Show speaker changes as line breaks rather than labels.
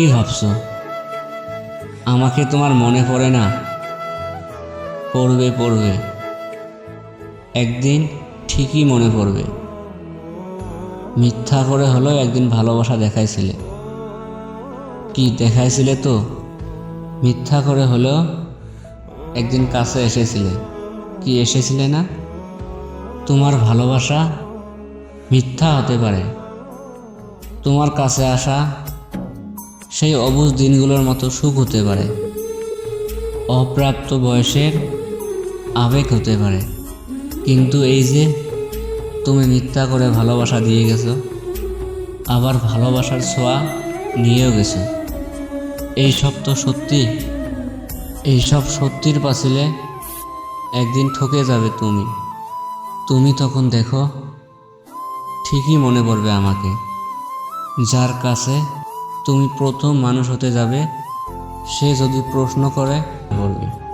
কি ভাবছ? আমাকে তোমার মনে পড়ে না? পড়বে পড়বে। একদিন ঠিকই মনে পড়বে। মিথ্যা করে হলেও একদিন ভালোবাসা দেখাইছিলে। কি দেখাইছিলে তো? মিথ্যা করে হলেও একদিন কাছে এসেছিলে। কি এসেছিলে না? তোমার ভালোবাসা মিথ্যা হতে পারে। তোমার কাছে আসা সেই অবুজ দিনগুলোর মতো সুখ হতে পারে। অপ্রাপ্ত বয়সের আবেগ হতে পারে। কিন্তু এই যে তুমি মিথ্যা করে ভালোবাসা দিয়ে গেছো, আবার ভালোবাসার ছোঁয়া নিয়েও গেছো। এই সব তো সত্যি। এই সব সত্যির পাছিলে একদিন ঠকে যাবে তুমি। তুমি তখন দেখো, ঠিকই মনে পড়বে আমাকে। যার কাছে তুমি প্রথম মানুষ হতে যাবে সে যদি প্রশ্ন করে বলবে।